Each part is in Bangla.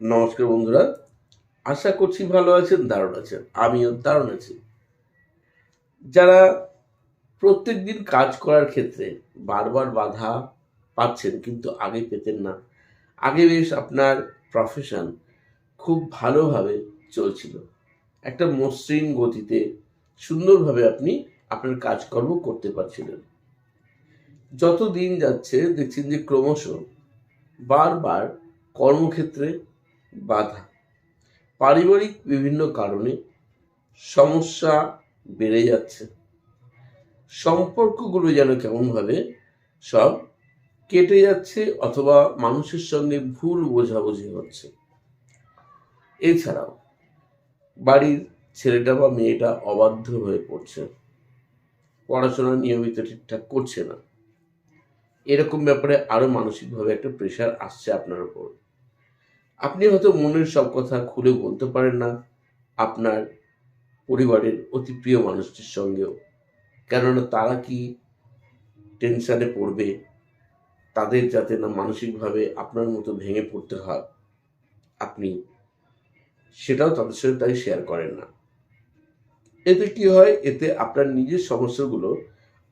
নমস্কার বন্ধুরা, আশা করছি ভালো আছেন, দারুণ আছেন, আমিও দারুণ আছি। যারা প্রত্যেক দিন কাজ করার ক্ষেত্রে বারবার বাধা পাচ্ছেন কিন্তু আগে পেতেন না, আগে বেশ আপনার প্রফেশন খুব ভালোভাবে চলছিল। একটা মসৃণ গতিতে সুন্দরভাবে আপনি আপনার কাজকর্ম করতে পারছিলেন। যত দিন যাচ্ছে, দেখছেন যে ক্রমশ বারবার কর্মক্ষেত্রে বাধা। পারিবারিক বিভিন্ন কারণে সমস্যা বেড়ে যাচ্ছে। সম্পর্কগুলো যেন কেমনভাবে সব কেটে যাচ্ছে অথবা মানুষের সঙ্গে ভুল বোঝাবুঝি হচ্ছে। এছাড়াও বাড়ির ছেলেটা বা মেয়েটা অবাধ্য হয়ে পড়ছে। পড়াশোনা নিয়মিত ঠিকঠাক করছে না। এরকম ব্যাপারে আরও মানসিকভাবে একটা প্রেশার আসছে আপনার উপর। আপনি হয়তো মনের সব কথা খুলে বলতে পারেন না আপনার পরিবারের অতি প্রিয় মানুষটির সঙ্গেও। কেননা তারা কি টেনশনে পড়বে? তাদের যাতে না মানসিকভাবে আপনার মতো ভেঙে পড়তে হয়, আপনি সেটাও তাদের সাথে তাই শেয়ার করেন না। এতে কি হয়? এতে আপনার নিজের সমস্যাগুলো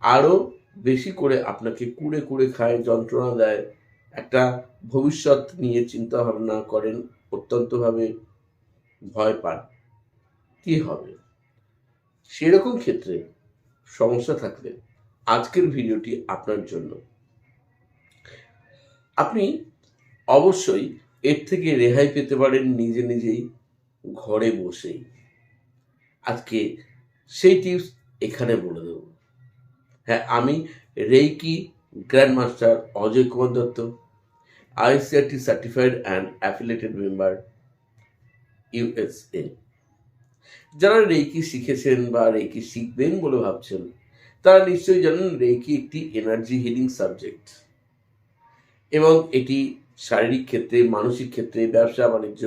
আরও বেশি করে আপনাকে কুড়ে কুড়ে খায়, যন্ত্রণা দেয়। একটা ভবিষ্যৎ নিয়ে চিন্তা ভাবনা করেন, অত্যন্তভাবে ভয় পান। কি হবে? সেরকম ক্ষেত্রে সমস্যা থাকলে আজকের ভিডিওটি আপনার জন্য। আপনি অবশ্যই এর থেকে রেহাই পেতে পারেন নিজে নিজেই ঘরে বসেই। আজকে সেই টিপস এখানে বলে দেব। হ্যাঁ আমি reiki grand master Ajay Kumar Dutta, ICRT certified and affiliated member USA যারা রেকি শিখেছেন বা রেকি শিখবেন বলে ভাবছেন, তারা নিশ্চয়ই জানেন রেকি একটি এনার্জি হিলিং সাবজেক্ট এবং এটি শারীরিক ক্ষেত্রে, মানসিক ক্ষেত্রে, ব্যবসা, বাণিজ্য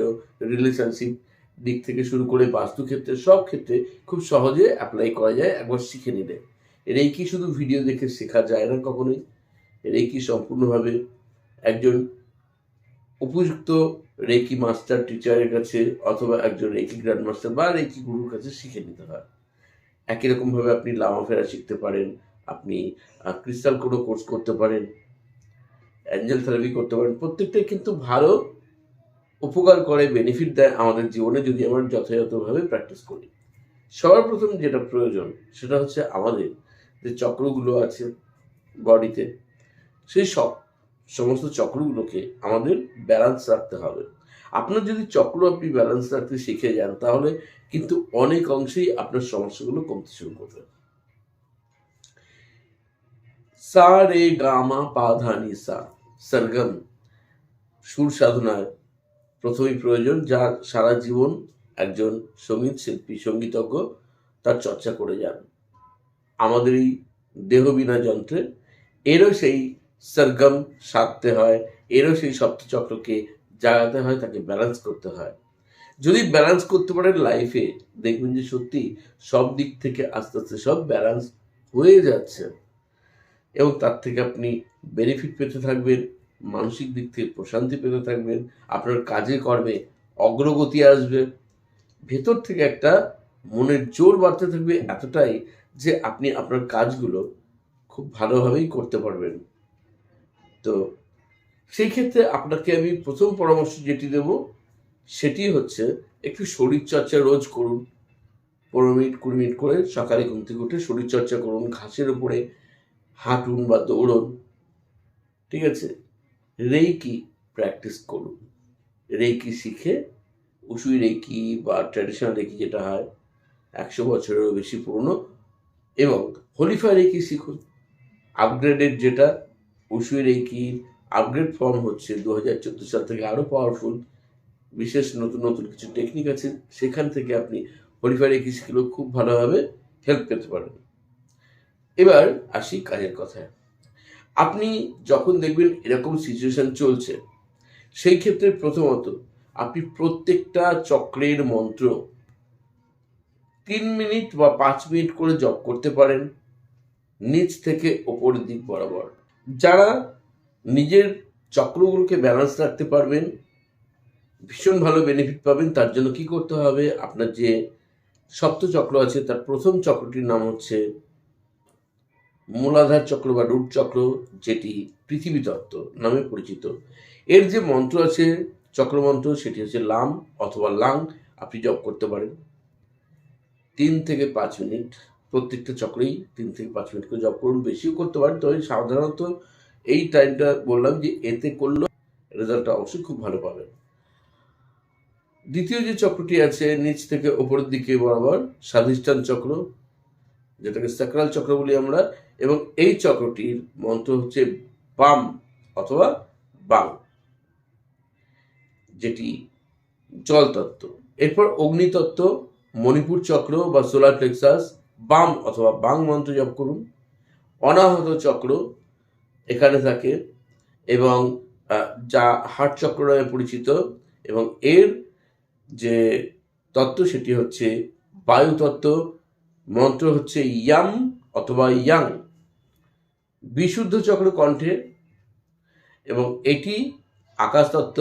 রিলেশনশিপ দিক থেকে শুরু করে বাস্তু ক্ষেত্রে সব ক্ষেত্রে খুব সহজে অ্যাপ্লাই করা যায়, একবার শিখে নিলে। রেকি শুধু ভিডিও দেখে শেখা যায় না কখনোই। রেকি সম্পূর্ণভাবে একজন উপযুক্ত রেকি মাস্টার টিচারের কাছে অথবা একজন রেকি গ্র্যান্ড মাস্টার বা রেকি গুরুর কাছে শিখে নিতে হয়। একই রকমভাবে আপনি লামা ফেরা শিখতে পারেন, আপনি ক্রিস্টাল কোনো কোর্স করতে পারেন অ্যাঞ্জেল থেরাপি করতে পারেন। প্রত্যেকটাই কিন্তু ভালো উপকার করে বেনিফিট দেয় আমাদের জীবনে যদি আমরা যথাযথভাবে প্র্যাকটিস করি। সবার প্রথম যেটা প্রয়োজন সেটা হচ্ছে আমাদের যে চক্রগুলো আছে বডিতে, সেই সব সমস্ত চক্রগুলোকে আমাদের ব্যালেন্স রাখতে হবে। আপনার যদি চক্র আপনি ব্যালেন্স রাখতে শিখে যান, তাহলে কিন্তু অনেক অংশেই আপনার সমস্যাগুলো কমতে শুরু করবে। সা রে গামা পা সা। সরগম, সুর সাধনায় প্রথমেই প্রয়োজন যার সারা জীবন একজন সংগীত শিল্পী, সঙ্গীতজ্ঞ তার চর্চা করে যান। আমাদের এই দেহবিনা যন্ত্রে। এরও সেই সরগম সাধতে হয়, এরও সেই সপ্তচক্রকে জাগাতে হয়, তাকে ব্যালেন্স করতে হয়। যদি ব্যালেন্স করতে পারেন লাইফে দেখবেন যে সত্যি সব দিক থেকে আস্তে আস্তে সব ব্যালেন্স হয়ে যাচ্ছে। এবং তার থেকে আপনি বেনিফিট পেতে থাকবেন, মানসিক দিক থেকে প্রশান্তি পেতে থাকবেন, আপনার কাজে কর্মে অগ্রগতি আসবে। ভেতর থেকে একটা মনের জোর বাড়তে থাকবে, এতটাই যে আপনি আপনার কাজগুলো খুব ভালোভাবেই করতে পারবেন। তো সেই ক্ষেত্রে আপনাকে আমি প্রথম পরামর্শ যেটি দেব, সেটি হচ্ছে একটু শরীরচর্চা রোজ করুন। পনেরো মিনিট, কুড়ি মিনিট করে সকালে ঘুম থেকে উঠে শরীরচর্চা করুন, ঘাসের উপরে হাঁটুন বা দৌড়ুন, ঠিক আছে? রেইকি প্র্যাকটিস করুন। রেইকি শিখে উসুই রেইকি বা ট্র্যাডিশনাল রেকি যেটা হয়, একশো বছরেরও বেশি পুরনো এবং হোলিফাই রেকি শিখুন। আপগ্রেডেড যেটা উসুই রেকি আপগ্রেড ফর্ম হচ্ছে দু হাজার চোদ্দ সাল থেকে আরও পাওয়ারফুল বিশেষ নতুন নতুন কিছু টেকনিক আছে, সেখান থেকে আপনি হোলিফাই রেকি শিখলেও খুব ভালোভাবে হেল্প পেতে পারেন। এবার আসি কাজের কথায়। আপনি যখন দেখবেন এরকম সিচুয়েশন চলছে, সেই ক্ষেত্রে প্রথমত আপনি প্রত্যেকটা চক্রের মন্ত্র তিন মিনিট বা পাঁচ মিনিট করে জপ করতে পারেন, নিচ থেকে ওপরের দিক বরাবর। যারা নিজের চক্রগুলোকে ব্যালেন্স রাখতে পারবেন, ভীষণ ভালো বেনিফিট পাবেন, তার জন্য কি করতে হবে? আপনার যে সপ্ত চক্র আছে, তার প্রথম চক্রটির নাম হচ্ছে মূলাধার চক্র বা রুট চক্র, যেটি পৃথিবী তত্ত্ব নামে পরিচিত। এর যে মন্ত্র আছে, চক্রমন্ত্র, সেটি হচ্ছে লাম অথবা লাং, আপনি জপ করতে পারেন। তিন থেকে পাঁচ মিনিট প্রত্যেকটা চক্রেই তিন থেকে পাঁচ মিনিট করে জব করুন। বেশিও করতে পারেন, তবে সাধারণত এই টাইমটা বললাম যে এতে করলে রেজাল্টটা অবশ্যই খুব ভালো পাবেন। দ্বিতীয় যে চক্রটি আছে, নিচ থেকে ওপরের দিকে বরাবর স্বাধিষ্ঠান চক্র, যেটাকে স্যাক্রাল চক্র বলি আমরা, এবং এই চক্রটির মন্ত্র হচ্ছে বাম অথবা বাং যেটি জলতত্ত্ব। এরপর অগ্নিতত্ত্ব মণিপুর চক্র বা সোলার প্লেক্সাস, বাম অথবা বাং মন্ত্র জপ করুন। অনাহত চক্র এখানে থাকে এবং যা হার্ট চক্র নামে পরিচিত এবং এর যে তত্ত্ব সেটি হচ্ছে বায়ু তত্ত্ব। মন্ত্র হচ্ছে ইয়াম অথবা ইয়াং। বিশুদ্ধ চক্র কণ্ঠে এবং এটি আকাশ তত্ত্ব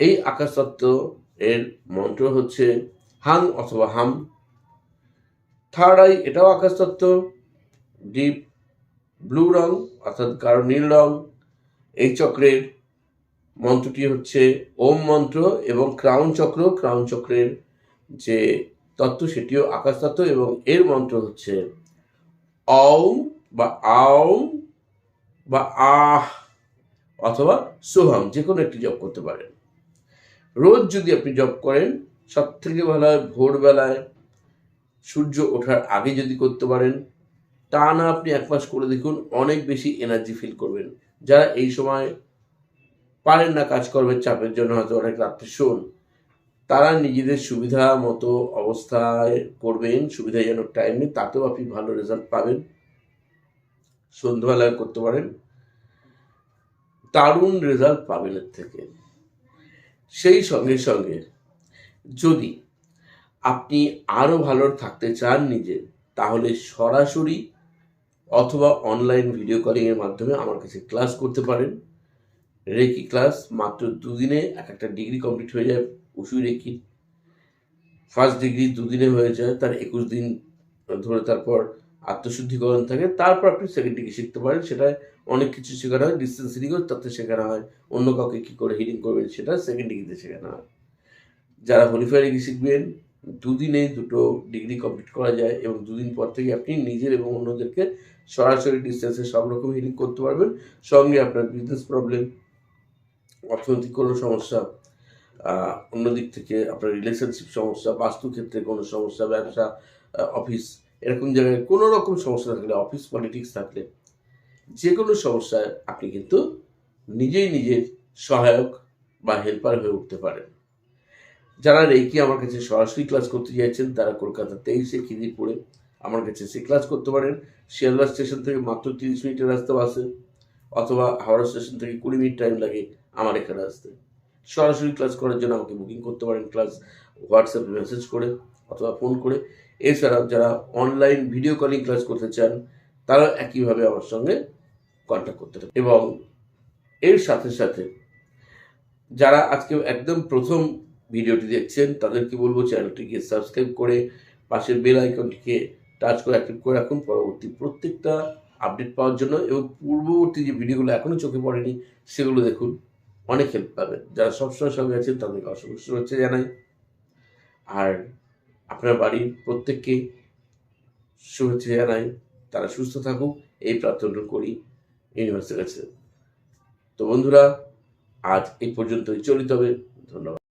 এই আকাশ তত্ত্ব এর মন্ত্র হচ্ছে হাং অথবা হাম। থার্ড আই, এটাও আকাশ তত্ত্ব। ডিপ ব্লু রং, অর্থাৎ কারও নীল রং। এই চক্রের মন্ত্রটি হচ্ছে ওম মন্ত্র এবং ক্রাউন চক্র। ক্রাউন চক্রের যে তত্ত্ব, সেটিও আকাশ তত্ত্ব এবং এর মন্ত্র হচ্ছে অম বা আও বা আহ অথবা সোহাম যে কোনো একটি জপ করতে পারেন। রোজ যদি আপনি জপ করেন সব থেকে ভালো হয় ভোরবেলায় সূর্য ওঠার আগে যদি করতে পারেন, তা না আপনি এক মাস করে দেখুন অনেক বেশি এনার্জি ফিল করবেন। যারা এই সময় পারেন না কাজকর্মের চাপের জন্য হয়তো অনেক রাত্রে শোন, তারা নিজেদের সুবিধা মতো অবস্থায় করবেন সুবিধাজনক টাইমে তাতেও আপনি ভালো রেজাল্ট পাবেন। সন্ধ্যাবেলায় করতে পারেন। দারুণ রেজাল্ট পাবেন এর থেকে। সেই সঙ্গে সঙ্গে যদি আপনি আরও ভালো থাকতে চান নিজে, তাহলে সরাসরি অথবা অনলাইন ভিডিও কলিংয়ের মাধ্যমে আমার কাছে ক্লাস করতে পারেন। রেকি ক্লাস মাত্র দুদিনে এক একটা ডিগ্রি কমপ্লিট হয়ে যায় উসুই রেকি ফার্স্ট ডিগ্রি দুদিনে হয়ে যায়, তার একুশ দিন ধরে তারপর আত্মশুদ্ধিকরণ থাকে। তারপর আপনি সেকেন্ড ডিগ্রি শিখতে পারেন সেটা অনেক কিছু শেখানো হয়। ডিস্টেন্স হিলিংও তাতে শেখানো হয়। অন্য কাউকে কী করে হিলিং করবেন, সেটা সেকেন্ড ডিগ্রিতে শেখানো হয়। যারা হলিফাই ডিগ্রি শিখবেন দুদিনে দুটো ডিগ্রি কমপ্লিট করা যায় এবং দুদিন পর থেকে আপনি নিজের এবং অন্যদেরকে সরাসরি ডিস্টেন্সে সব রকম হিলিং করতে পারবেন। সঙ্গে আপনার বিজনেস প্রবলেম অর্থনৈতিক কোনো সমস্যা আহ, অন্যদিক থেকে আপনার রিলেশনশিপ সমস্যা বাস্তুক্ষেত্রে কোনো সমস্যা ব্যবসা অফিস এরকম জায়গায় কোনো রকম সমস্যা থাকলে অফিস পলিটিক্স থাকলে যে কোনো সমস্যায় আপনি কিন্তু নিজেই নিজের সহায়ক বা হেল্পার হয়ে উঠতে পারেন। যারা রেকি আমার কাছে সরাসরি ক্লাস করতে চাইছেন তারা কলকাতা তেইশে খিদিরপুরে আমার কাছে সে ক্লাস করতে পারেন। শিয়ালদা স্টেশন থেকে মাত্র তিরিশ মিনিটের রাস্তা বাসে, অথবা হাওড়া স্টেশন থেকে কুড়ি মিনিট টাইম লাগে আমার এখানে আসতে। সরাসরি ক্লাস করার জন্য আমাকে বুকিং করতে পারেন ক্লাস হোয়াটসঅ্যাপে মেসেজ করে অথবা ফোন করে। এছাড়াও যারা অনলাইন ভিডিও কলিং ক্লাস করতে চান, তারা একইভাবে আমার সঙ্গে কন্ট্যাক্ট করতে পারেন। এবং এর সাথে সাথে যারা আজকে একদম প্রথম ভিডিওটি দেখছেন, তাদেরকে বলব চ্যানেলটিকে সাবস্ক্রাইব করে পাশের বেল আইকনটিকে টাচ করে অ্যাক্টিভ করে রাখুন। পরবর্তী প্রত্যেকটা আপডেট পাওয়ার জন্য এবং পূর্ববর্তী যে ভিডিওগুলো এখনও চোখে পড়েনি, সেগুলো দেখুন। অনেক হেল্প পাবেন। যারা সবসময় সঙ্গে আছেন, তাদেরকে অসংখ্য শুভেচ্ছা জানাই। আর আপনার বাড়ির প্রত্যেককে শুভেচ্ছা জানাই। তারা সুস্থ থাকুক, এই প্রার্থনা করি ইউনিভার্সিটির কাছে। তো বন্ধুরা, আজ এই পর্যন্তই। চলিত হবে ধন্যবাদ।